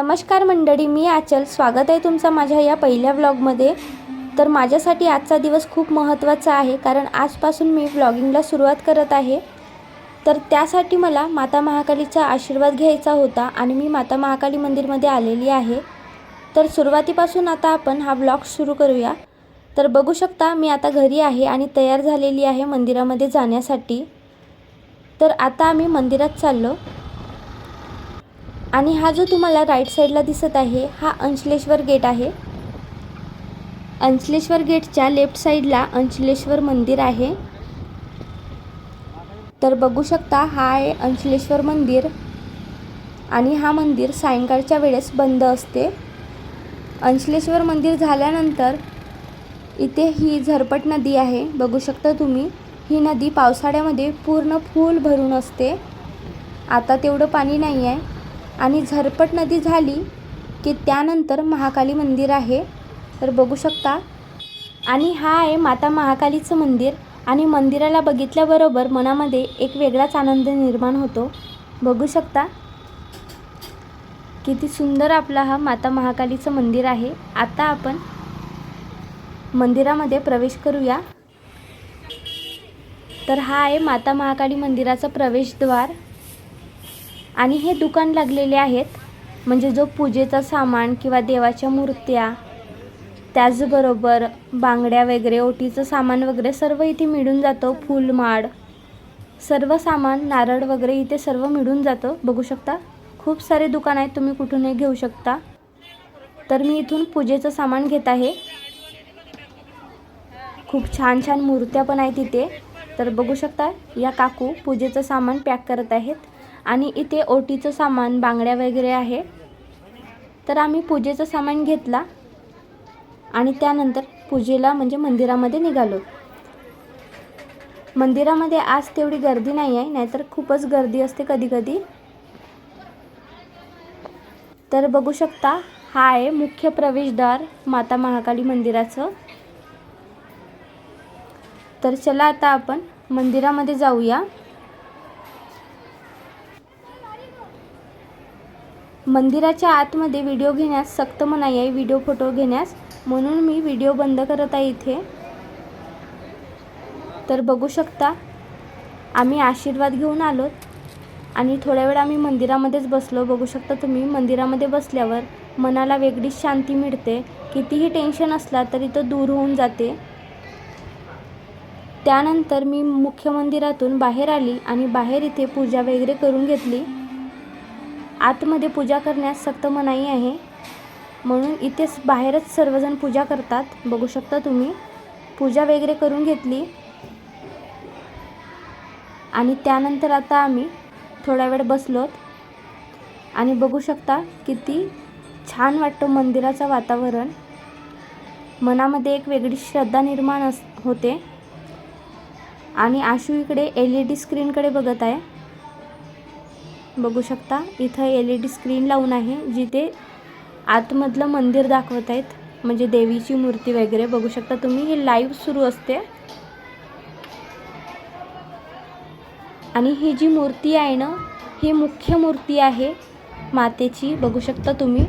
नमस्कार मंडळी मी आचल. स्वागत आहे तुमचं माझ्या या पहिल्या व्लॉगमध्ये. तर माझ्यासाठी आजचा दिवस खूप महत्त्वाचा आहे कारण आजपासून मी व्लॉगिंगला सुरुवात करत आहे. तर त्यासाठी मला माता महाकालीचा आशीर्वाद घ्यायचा होता आणि मी माता महाकाली मंदिरमध्ये आलेली आहे. तर सुरुवातीपासून आता आपण हा ब्लॉग सुरू करूया. तर बघू शकता मी आता घरी आहे आणि तयार झालेली आहे मंदिरामध्ये जाण्यासाठी. तर आता आम्ही मंदिरात चाललो. आणि हा जो तुम्हाला राईट साईडला दिसत आहे हा अंचलेश्वर गेट आहे. अंचलेश्वर गेटच्या लेफ्ट साईडला अंचलेश्वर मंदिर आहे. तर बघू शकता हा आहे अंचलेश्वर मंदिर. आणि हा मंदिर सायंकाळच्या वेळेस बंद असते. अंचलेश्वर मंदिर झाल्यानंतर इथे ही झरपट नदी आहे. बघू शकता तुम्ही ही नदी पावसाळ्यामध्ये पूर्ण फुल भरून असते. आता तेवढं पाणी नाही आहे आणि झरपट नदी झाली की त्यानंतर महाकाली मंदिर आहे. तर बघू शकता. आणि हा आहे माता महाकालीचं मंदिर. आणि मंदिराला बघितल्याबरोबर मनामध्ये एक वेगळाच आनंद निर्माण होतो. बघू शकता. किती सुंदर आपला हा माता महाकालीचं मंदिर आहे. आता आपण मंदिरामध्ये प्रवेश करूया. तर हा आहे माता महाकाली मंदिराचा प्रवेशद्वार. आणि हे दुकान लागलेले आहेत. म्हणजे जो पूजेचा सामान किंवा देवाच्या मूर्त्या त्याचबरोबर बांगड्या वगैरे ओटीचं सामान वगैरे सर्व इथे मिळून जातं. फुलमाळ सर्व सामान नारळ वगैरे इथे सर्व मिळून जातं. बघू शकता? खूप सारे दुकान आहेत तुम्ही कुठूनही घेऊ शकता. तर मी इथून पूजेचं सामान घेत आहे. खूप छान छान मूर्त्या पण आहेत इथे. तर बघू शकता या काकू पूजेचं सामान पॅक करत आहेत. आणि इथे ओटीचं सामान बांगड्या वगैरे आहे. तर आम्ही पूजेचं सामान घेतला आणि त्यानंतर पूजेला म्हणजे मंदिरामध्ये निघालो. मंदिरामध्ये आज तेवढी गर्दी नाही आहे नाहीतर खूपच गर्दी असते कधीकधी. तर बघू शकता हा आहे मुख्य प्रवेशद्वार माता महाकाली मंदिराचं. तर चला आता आपण मंदिरामध्ये जाऊया. मंदिराच्या आतमध्ये व्हिडिओ घेण्यास सक्त मनाई आहे. व्हिडिओ फोटो घेण्यास. म्हणून मी व्हिडिओ बंद करत आहे इथे. तर बघू शकता आम्ही आशीर्वाद घेऊन आलोत आणि थोड्या वेळ आम्ही मंदिरामध्येच बसलो. बघू शकता तुम्ही मंदिरामध्ये बसल्यावर मनाला वेगळीच शांती मिळते. कितीही टेन्शन असला तरी तो दूर होऊन जाते. त्यानंतर मी मुख्य मंदिरातून बाहेर आली आणि बाहेर इथे पूजा वगैरे करून घेतली. आतमध्ये पूजा करण्यास सक्त मनाई आहे. म्हणून इथेच बाहेरच सर्वजण पूजा करतात. बघू शकता तुम्ही. पूजा वगैरे करून घेतली. आणि त्यानंतर आता आम्ही थोडा वेळ बसलोत. आणि बघू शकता किती छान वाटतं मंदिराचं वातावरण. मनामध्ये एक वेगळी श्रद्धा निर्माण अस होते. आणि आशू इकडे एल ई डी स्क्रीनकडे बघत आहे. बघू शकता. इथं एल ई डी स्क्रीन लावून आहे जिथे आतमधलं मंदिर दाखवत आहेत. म्हणजे देवीची मूर्ती वगैरे बघू शकता तुम्ही. हे लाईव्ह सुरू असते. आणि ही जी मूर्ती आहे ना ही मुख्य मूर्ती आहे मातेची. बघू शकता तुम्ही.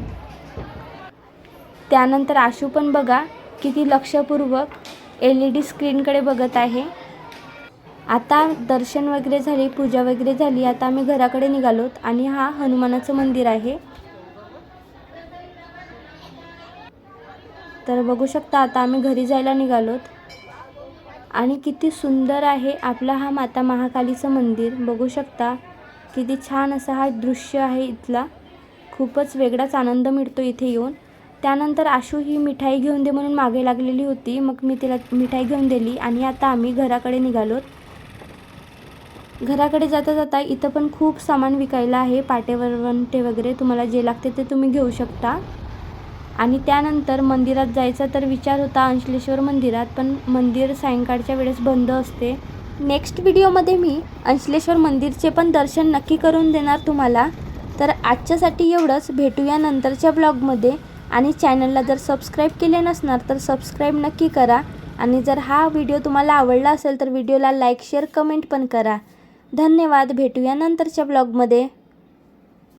त्यानंतर आशू पण बघा किती लक्षपूर्वक एल ई डी स्क्रीनकडे बघत आहे. आता दर्शन वगैरे झाले पूजा वगैरे झाली आता आम्ही घराकडे निघालोत आणि हा हनुमानाचं मंदिर आहे. तर बघू शकता आता आम्ही घरी जायला निघालोत आणि किती सुंदर आहे आपला हा माता महाकालीचं मंदिर. बघू शकता किती छान असा हा दृश्य आहे इथला. खूपच वेगळाच आनंद मिळतो इथे येऊन. त्यानंतर आशू ही मिठाई घेऊन दे म्हणून मागे लागलेली होती. मग मी तिला मिठाई घेऊन दिली आणि आता आम्ही घराकडे निघालोत घराकडे जाता जाता इथं पण खूप सामान विकायला आहे पाटेवरवंटे वगैरे तुम्हाला जे लागते ते तुम्ही घेऊ शकता. आणि त्यानंतर मंदिरात जायचा तर विचार होता अंशलेश्वर मंदिरात पण मंदिर सायंकाळच्या वेळेस बंद असते. नेक्स्ट व्हिडिओमध्ये मी अंशलेश्वर मंदिरचे पण दर्शन नक्की करून देणार तुम्हाला. तर आजच्यासाठी एवढंच. भेटूया नंतरच्या ब्लॉगमध्ये. आणि चॅनलला जर सबस्क्राईब केले नसणार तर सबस्क्राईब नक्की करा. आणि जर हा व्हिडिओ तुम्हाला आवडला असेल तर व्हिडिओला लाईक शेअर कमेंट पण करा. धन्यवाद. भेटूया नंतरच्या ब्लॉगमध्ये.